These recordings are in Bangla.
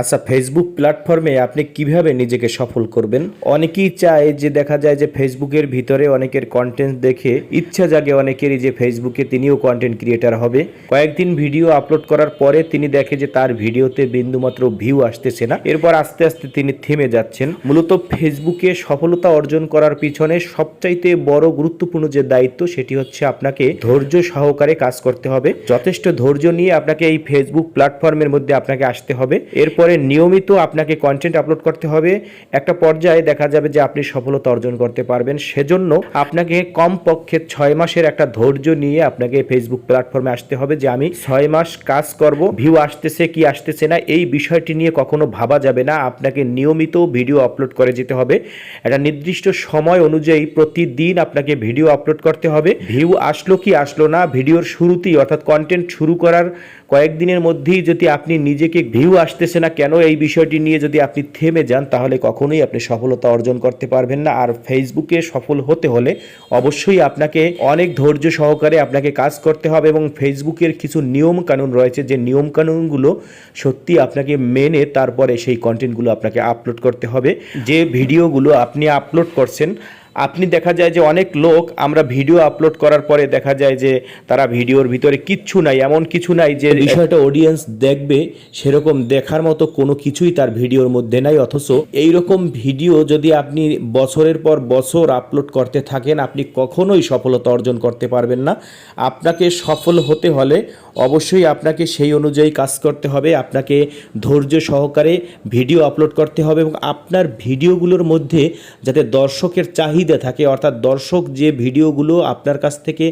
আচ্ছা ফেসবুক প্ল্যাটফর্মে আপনি কীভাবে নিজেকে সফল করবেন? অনেকেই চায় যে দেখা যায় যে ফেসবুকের ভিতরে অনেকের কন্টেন্ট দেখে ইচ্ছা জাগে অনেকেরই যে ফেসবুকে তিনিও কন্টেন্ট ক্রিয়েটার হবে। কয়েকদিন ভিডিও আপলোড করার পরে তিনি দেখে যে তার ভিডিওতে বিন্দুমাত্র ভিউ আসতেছে না। এরপর আস্তে আস্তে তিনি থেমে যাচ্ছেন। মূলত ফেসবুকে সফলতা অর্জন করার পিছনে সবচাইতে বড় গুরুত্বপূর্ণ যে দায়িত্ব, সেটি হচ্ছে আপনাকে ধৈর্য সহকারে কাজ করতে হবে। যথেষ্ট ধৈর্য নিয়ে আপনাকে এই ফেসবুক প্ল্যাটফর্মের মধ্যে আপনাকে আসতে হবে। এরপরে নিয়মিত আপনাকে কন্টেন্ট আপলোড করতে হবে। একটা পর্যায়ে দেখা যাবে যে আপনি সফলতা অর্জন করতে পারবেন। সেজন্য আপনাকে কমপক্ষে ছয় মাসের একটা ধৈর্য নিয়ে আপনাকে ফেসবুক প্ল্যাটফর্মে আসতে হবে যে আমি ছয় মাস কাজ করব ভিউ আসতেছে কি আসতেছে না, এই বিষয়টি নিয়ে কখনো ভাবা যাবে না। আপনাকে নিয়মিত ভিডিও আপলোড করে যেতে হবে। একটা নির্দিষ্ট সময় অনুযায়ী প্রতিদিন আপনাকে ভিডিও আপলোড করতে হবে। ভিউ আসলো কি আসলো না ভিডিওর শুরুতেই অর্থাৎ কন্টেন্ট শুরু করার কয়েকদিনের মধ্যেই যদি আপনি নিজেকে ভিউ আসতেছে না, কেন এই বিষয়টি নিয়ে যদি আপনি থেমে যান, তাহলে কখনোই আপনি সফলতা অর্জন করতে পারবেন না। আর ফেসবুকে সফল হতে হলে অবশ্যই আপনাকে অনেক ধৈর্য সহকারে আপনাকে কাজ করতে হবে এবং ফেসবুকের কিছু নিয়ম কানুন রয়েছে। যে নিয়ম কানুনগুলো সত্যি আপনাকে মেনে তারপরে সেই কন্টেন্টগুলো আপনাকে আপলোড করতে হবে। যে ভিডিওগুলো আপনি আপলোড করছেন আপনি দেখা যায় যে অনেক লোক, আমরা ভিডিও আপলোড করার পরে দেখা যায় যে তারা ভিডিওর ভিতরে কিচ্ছু নাই, এমন কিছু নাই যে বিষয়টা অডিয়েন্স দেখবে, সেরকম দেখার মতো কোনো কিছুই তার ভিডিওর মধ্যে নাই, অথচ এই রকম ভিডিও যদি আপনি বছরের পর বছর আপলোড করতে থাকেন, আপনি কখনোই সফলতা অর্জন করতে পারবেন না। আপনাকে সফল হতে হলে অবশ্যই আপনাকে সেই অনুযায়ী কাজ করতে হবে, আপনাকে ধৈর্য সহকারে ভিডিও আপলোড করতে হবে এবং আপনার ভিডিওগুলোর মধ্যে যাতে দর্শকের চাহিদা থাকে। অর্থাৎ দর্শক যে ভিডিওগুলো আপনার কাছ থেকে,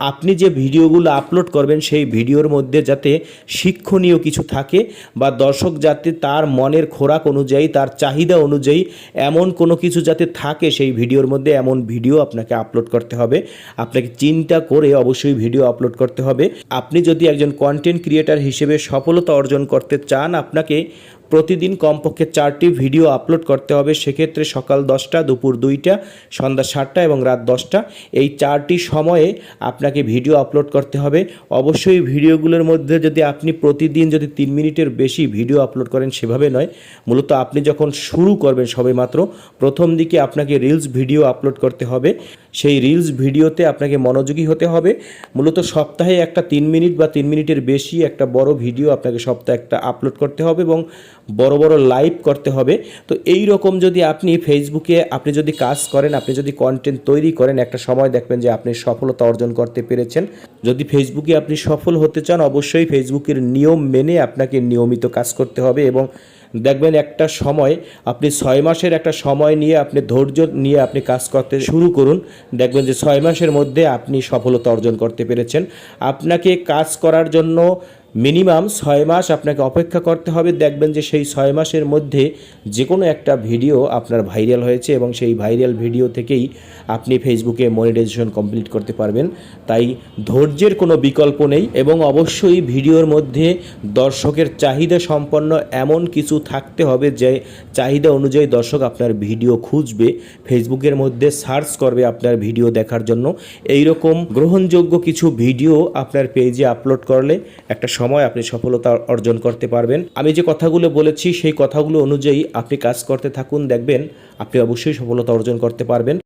আপনি যে ভিডিওগুলো আপলোড করবেন সেই ভিডিওর মধ্যে যাতে শিক্ষণীয় কিছু থাকে বা দর্শক যাতে তার মনের খোরাক অনুযায়ী, তার চাহিদা অনুযায়ী এমন কোনো কিছু যাতে থাকে সেই ভিডিওর মধ্যে, এমন ভিডিও আপনাকে আপলোড করতে হবে। আপনাকে চিন্তা করে অবশ্যই ভিডিও আপলোড করতে হবে। আপনি যদি একজন কন্টেন্ট ক্রিয়েটার হিসেবে সফলতা অর্জন করতে চান, আপনাকে প্রতিদিন কমপক্ষে চারটি ভিডিও আপলোড করতে হবে। সেক্ষেত্রে সকাল দশটা, দুপুর দুইটা, সন্ধ্যা সাতটা এবং রাত দশটা। এই চারটি সময়ে আপনাকে ভিডিও আপলোড করতে হবে। অবশ্যই ভিডিওগুলোর মধ্যে যদি আপনি প্রতিদিন যদি তিন মিনিটের বেশি ভিডিও আপলোড করেন, সেভাবে নয়। মূলত আপনি যখন শুরু করবেন সবেমাত্র, প্রথম দিকে আপনাকে রিলস ভিডিও আপলোড করতে হবে। সেই রিলস ভিডিওতে আপনাকে মনোযোগী হতে হবে। মূলত সপ্তাহে একটা তিন মিনিট বা তিন মিনিটের বেশি একটা বড় ভিডিও আপনাকে সপ্তাহে একটা আপলোড করতে হবে এবং বড় বড় লাইভ করতে হবে। তো এই রকম যদি আপনি ফেসবুকে আপনি যদি কাজ করেন, আপনি যদি কন্টেন্ট তৈরি করেন, একটা সময় দেখবেন যে আপনি সফলতা অর্জন করতে পেরেছেন। যদি ফেসবুকে আপনি সফল হতে চান, অবশ্যই ফেসবুকের নিয়ম মেনে আপনাকে নিয়মিত কাজ করতে হবে এবং দেখবেন একটা সময়, আপনি ছয় মাসের একটা সময় নিয়ে আপনি ধৈর্য নিয়ে আপনি কাজ করতে শুরু করুন। দেখবেন যে ছয় মাসের মধ্যে আপনি সফলতা অর্জন করতে পেরেছেন। আপনাকে কাজ করার জন্য মিনিমাম ছয় মাস আপনাকে অপেক্ষা করতে হবে। দেখবেন যে সেই ছয় মাসের মধ্যে যে কোনো একটা ভিডিও আপনার ভাইরাল হয়েছে এবং সেই ভাইরাল ভিডিও থেকেই আপনি ফেসবুকে মনিটাইজেশন কমপ্লিট করতে পারবেন। তাই ধৈর্যের কোনো বিকল্প নেই এবং অবশ্যই ভিডিওর মধ্যে দর্শকের চাহিদা সম্পন্ন এমন কিছু থাকতে হবে যে চাহিদা অনুযায়ী দর্শক আপনার ভিডিও খুঁজবে, ফেসবুকের মধ্যে সার্চ করবে আপনার ভিডিও দেখার জন্য। এই রকম গ্রহণযোগ্য কিছু ভিডিও আপনার পেজে আপলোড করলে একটা সময় আপনি সফলতা অর্জন করতে পারবেন। আমি যে কথাগুলো বলেছি, সেই কথাগুলো অনুযায়ী আপনি কাজ করতে থাকুন, দেখবেন আপনি অবশ্যই সফলতা অর্জন করতে পারবেন।